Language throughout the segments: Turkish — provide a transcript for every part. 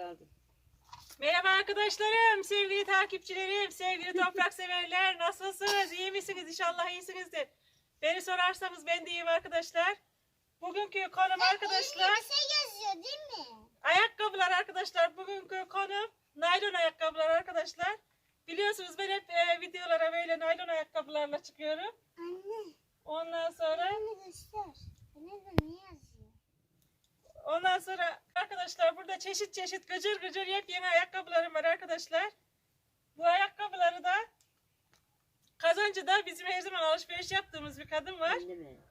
Aldım. Merhaba arkadaşlarım, sevgili takipçilerim, sevgili toprak severler. Nasılsınız? İyi misiniz? İnşallah iyisinizdir. Beni sorarsanız ben de iyiyim arkadaşlar. Bugünkü konum arkadaşlar, Bir şey yazıyor değil mi? ayakkabılar arkadaşlar. Bugünkü konum naylon ayakkabılar arkadaşlar. Biliyorsunuz ben hep e, videolara böyle naylon ayakkabılarla çıkıyorum. Anne. Ondan sonra Anne göster. Ne yazıyor? Ondan sonra arkadaşlar burada çeşit çeşit gıcır gıcır yepyeni ayakkabılarım var arkadaşlar. Bu ayakkabıları da Kazancı'da bizim her zaman alışveriş yaptığımız bir kadın var.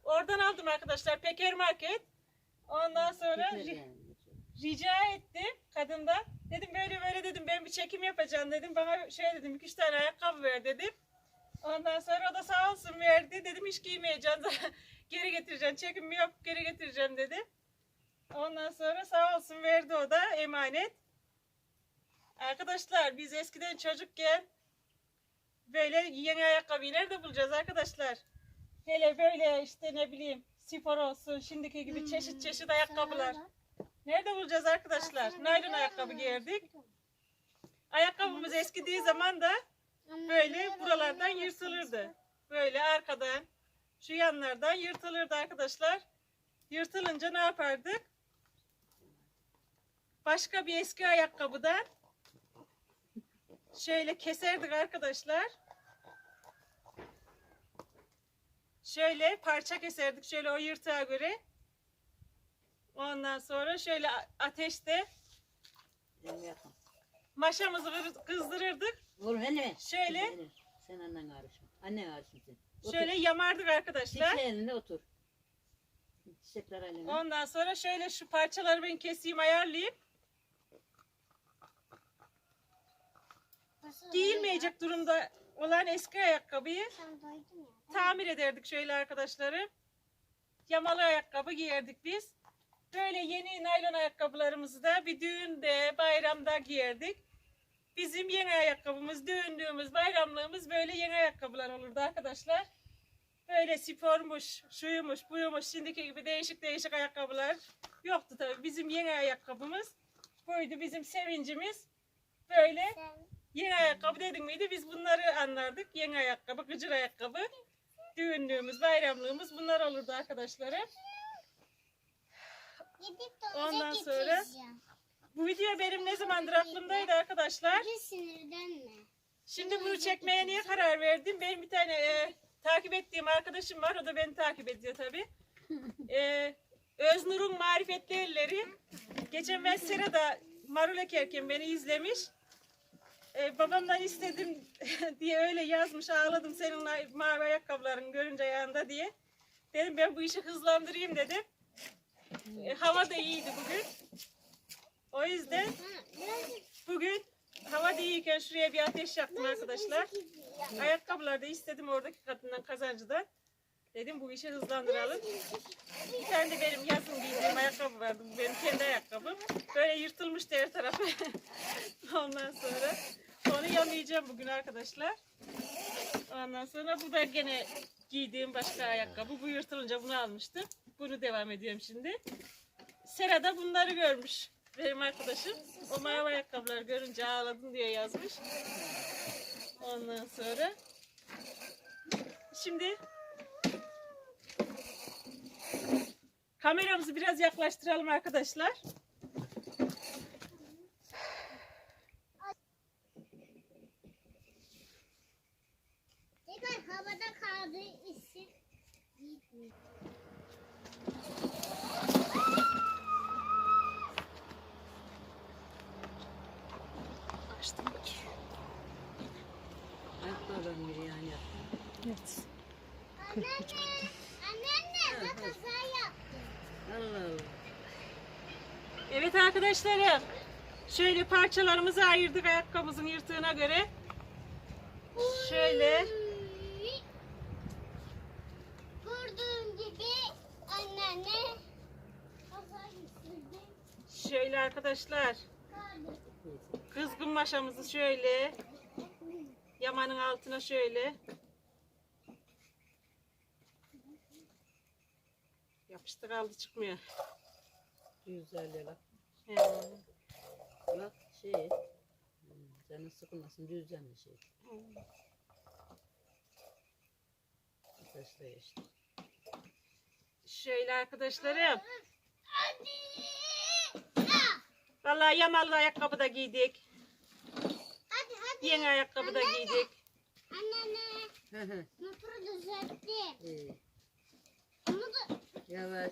Oradan aldım arkadaşlar Peker Market. Ondan sonra ri- rica ettim kadından. Dedim böyle böyle dedim ben bir çekim yapacağım dedim. Bana şey dedim iki üç tane ayakkabı ver dedim. Ondan sonra o da sağ olsun verdi. Dedim hiç giymeyeceğim. geri getireceğim. Çekimi yapıp geri getireceğim dedi. Ondan sonra sağ olsun verdi o da emanet. Arkadaşlar biz eskiden çocukken böyle yeni ayakkabıyı nerede bulacağız arkadaşlar? Hele böyle işte ne bileyim spor olsun şimdiki gibi çeşit çeşit ayakkabılar. Nerede bulacağız arkadaşlar? Naylon ayakkabı giyerdik. Ayakkabımız eskidiği zaman da böyle buralardan yırtılırdı. Böyle arkadan şu yanlardan yırtılırdı arkadaşlar. Yırtılınca ne yapardık? Başka bir eski ayakkabıdan şöyle keserdik arkadaşlar. Şöyle parça keserdik şöyle o yırtığa göre. Ondan sonra şöyle ateşte maşamızı kız- kızdırırdık. Vur mi? Şöyle. Sen annen karışma. Annen karışma sen. Otur. Şöyle yamardık arkadaşlar. Çiçeği elinde otur. Çiçekler elinde. Ondan sonra şöyle şu parçaları ben keseyim ayarlayayım. Giyilmeyecek durumda olan eski ayakkabıyı tamir ederdik şöyle arkadaşlarım. Yamalı ayakkabı giyerdik biz. Böyle yeni naylon ayakkabılarımızı da bir düğünde, bayramda giyerdik. Bizim yeni ayakkabımız, düğünlüğümüz, bayramlığımız böyle yeni ayakkabılar olurdu arkadaşlar. Böyle spormuş, şuymuş, buymuş, şimdiki gibi değişik değişik ayakkabılar yoktu tabii. Bizim yeni ayakkabımız buydu bizim sevincimiz. Böyle Yeni ayakkabı dedik miydi biz bunları anlardık. Yeni ayakkabı, gıcır ayakkabı. Düğünlüğümüz, bayramlığımız bunlar olurdu arkadaşlarım. Ondan sonra-. Bu video benim ne zamandır aklımdaydı arkadaşlar. Şimdi bunu çekmeye niye karar verdim? Benim bir tane e, takip ettiğim arkadaşım var. O da beni takip ediyor tabii. E, Öznur'un marifetli elleri. Geçen ben Sera'da marul ekerken beni izlemiş. E, babamdan istedim diye öyle yazmış. Ağladım senin mavi ayakkabıların görünce ayağında diye. Dedim ben bu işi hızlandırayım dedim. E, hava da iyiydi bugün. O yüzden bugün hava da iyiyken şuraya bir ateş yaktım arkadaşlar. Ayakkabıları da istedim oradaki kadından kazancıdan. Dedim bu işi hızlandıralım. Bir tane de benim yazın giydiğim ayakkabı vardı. Bu benim kendi ayakkabım. Böyle yırtılmıştı her tarafı. Ondan sonra onu yamayacağım bugün arkadaşlar. Ondan sonra bu da gene giydiğim başka ayakkabı. Bu yırtılınca bunu almıştım. Bunu devam ediyorum şimdi. Sera da bunları görmüş. Benim arkadaşım. O mavi ayakkabıları görünce ağladım diye yazmış. Ondan sonra şimdi kameramızı biraz yaklaştıralım arkadaşlar. tekrar havada kaldığı için gitmiyor. Açtım ki. Ayakkabıların biri yani. Evet. Anneanne, anneanne bak kaza yaptı. Allah Allah. Evet arkadaşlarım. Şöyle parçalarımızı ayırdık ayakkabımızın yırtığına göre. Şöyle. Gördüğün gibi anneanne. Şöyle arkadaşlar. Kızgın maşamızı şöyle. Yamanın altına şöyle. Yapıştı kaldı çıkmıyor. Güzel ya. He. Bak şey. hmm, Canın sıkılmasın düzden bir şey. Taşla işte. Şöyle arkadaşlarım. Vallahi yamalı ayakkabı da giydik. Hadi hadi. Yeni ayakkabı da giydik. Anneanne. Hı hı, Motoru düzelttim. iyi. Yavaş.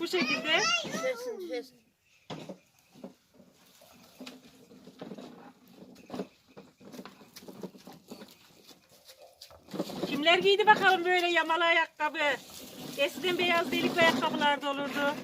Bu şekilde Düşersin düşersin. kimler giydi bakalım böyle yamalı ayakkabı. Eskiden beyaz delikli ayakkabılar da olurdu.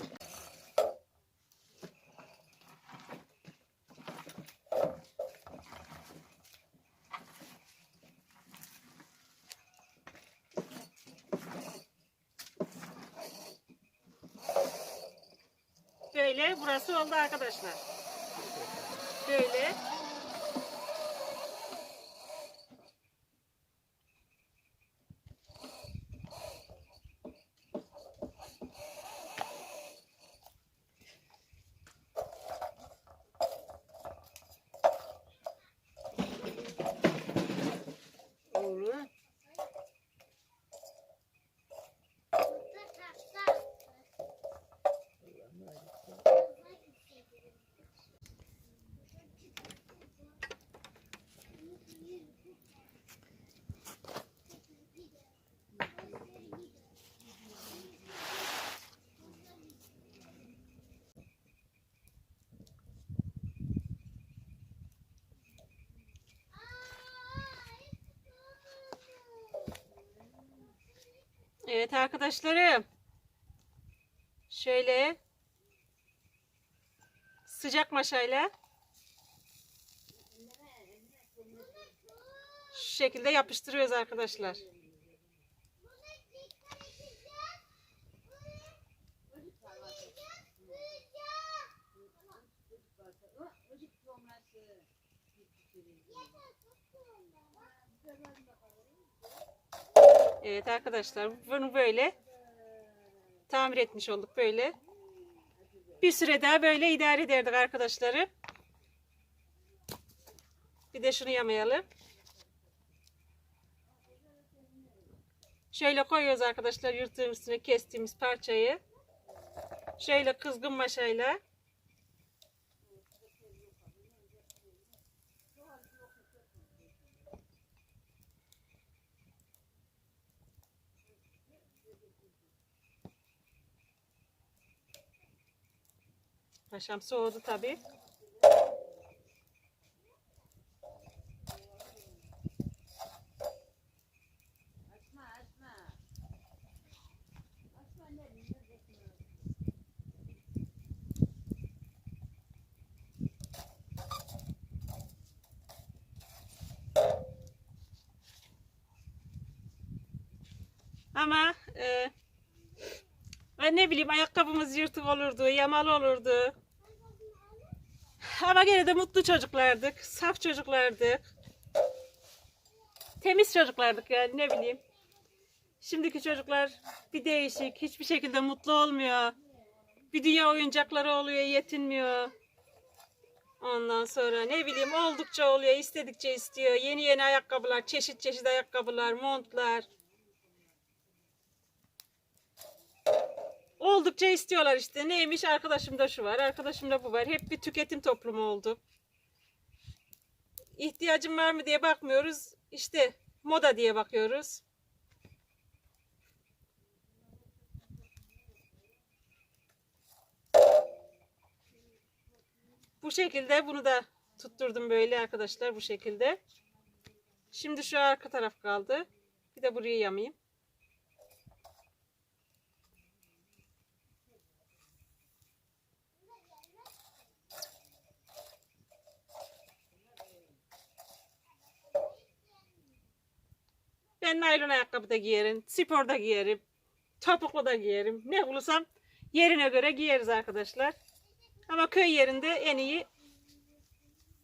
Böyle burası oldu arkadaşlar. Böyle. Evet arkadaşlarım. Şöyle sıcak maşayla şu şekilde yapıştırıyoruz arkadaşlar. Evet arkadaşlar bunu böyle tamir etmiş olduk böyle. Bir süre daha böyle idare ederdik arkadaşları. Bir de şunu yamayalım. Şöyle koyuyoruz arkadaşlar yırtığın üstüne kestiğimiz parçayı. Şöyle kızgın maşayla. Paşam soğudu ne Ama e, ne bileyim ayakkabımız yırtık olurdu, yamalı olurdu. Ama gene de mutlu çocuklardık, saf çocuklardık. Temiz çocuklardık yani ne bileyim. Şimdiki çocuklar bir değişik, hiçbir şekilde mutlu olmuyor. Bir dünya oyuncakları oluyor, yetinmiyor. Ondan sonra ne bileyim oldukça oluyor, istedikçe istiyor. Yeni yeni ayakkabılar, çeşit çeşit ayakkabılar, montlar. Oldukça istiyorlar işte. Neymiş arkadaşımda şu var, arkadaşımda bu var. Hep bir tüketim toplumu oldu. İhtiyacım var mı diye bakmıyoruz. İşte moda diye bakıyoruz. Bu şekilde bunu da tutturdum böyle arkadaşlar bu şekilde. Şimdi şu arka taraf kaldı. Bir de burayı yamayayım. Ben naylon ayakkabı da giyerim, spor da giyerim, topuklu da giyerim. Ne bulursam yerine göre giyeriz arkadaşlar. Ama köy yerinde en iyi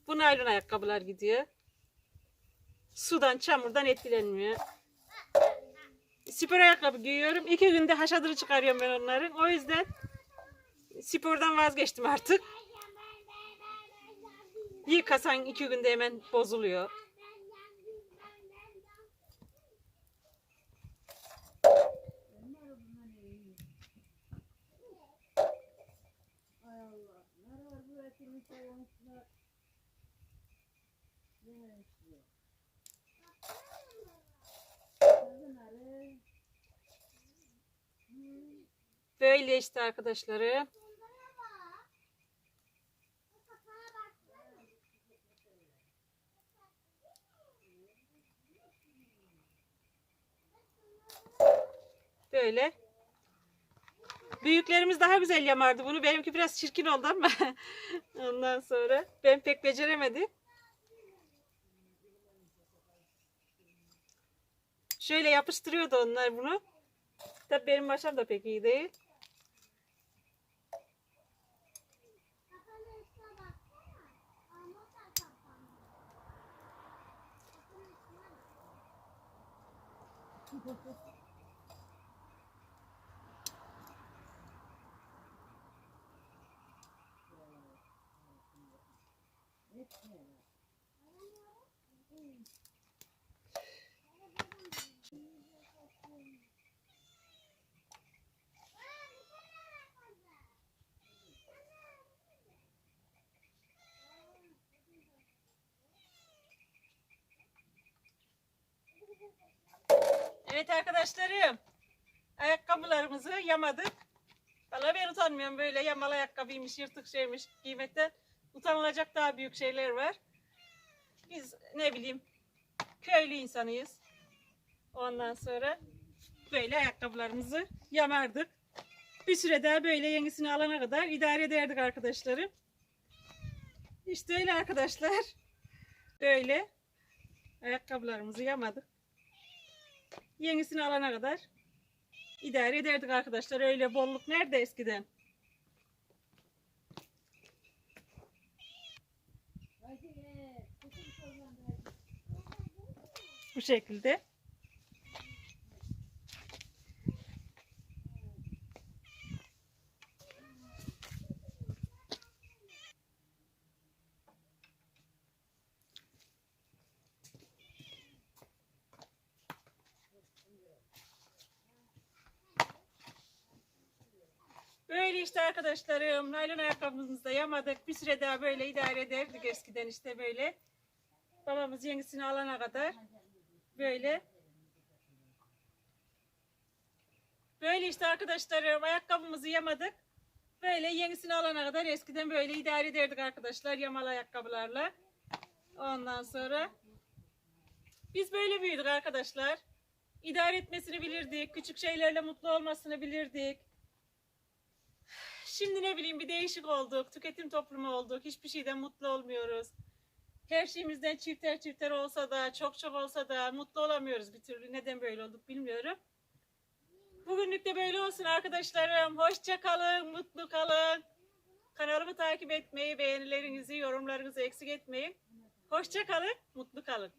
bu naylon ayakkabılar gidiyor. Sudan, çamurdan etkilenmiyor. Spor ayakkabı giyiyorum. İki günde haşadırı çıkarıyorum ben onların. O yüzden spordan vazgeçtim artık. Yıkasan iki günde hemen bozuluyor. Böyle işte arkadaşları. Böyle. Büyüklerimiz daha güzel yamardı bunu. Benimki biraz çirkin oldu ama ondan sonra ben pek beceremedim. Şöyle yapıştırıyordu onlar bunu. Tabii benim başım da pek iyi değil. Evet arkadaşlarım. Ayakkabılarımızı yamadık. Valla ben utanmıyorum böyle yamalı ayakkabıymış, yırtık şeymiş giymekten. Utanılacak daha büyük şeyler var. Biz ne bileyim köylü insanıyız. Ondan sonra böyle ayakkabılarımızı yamardık. Bir süre daha böyle yenisini alana kadar idare ederdik arkadaşlarım. İşte öyle arkadaşlar. Böyle ayakkabılarımızı yamadık. Yenisini alana kadar idare ederdik arkadaşlar. Öyle bolluk nerede eskiden? Bu şekilde. Böyle işte arkadaşlarım. Naylon ayakkabımızı da yamadık. Bir süre daha böyle idare ederdik eskiden işte böyle. Babamız yenisini alana kadar. Böyle. Böyle işte arkadaşlarım. Ayakkabımızı yamadık. Böyle yenisini alana kadar eskiden böyle idare ederdik arkadaşlar. Yamalı ayakkabılarla. Ondan sonra. Biz böyle büyüdük arkadaşlar. İdare etmesini bilirdik. Küçük şeylerle mutlu olmasını bilirdik. Şimdi ne bileyim bir değişik olduk. Tüketim toplumu olduk. Hiçbir şeyden mutlu olmuyoruz. Her şeyimizden çifter çifter olsa da, çok çok olsa da mutlu olamıyoruz bir türlü. Neden böyle olduk bilmiyorum. Bugünlük de böyle olsun arkadaşlarım. Hoşça kalın, mutlu kalın. Kanalımı takip etmeyi, beğenilerinizi, yorumlarınızı eksik etmeyin. Hoşça kalın, mutlu kalın.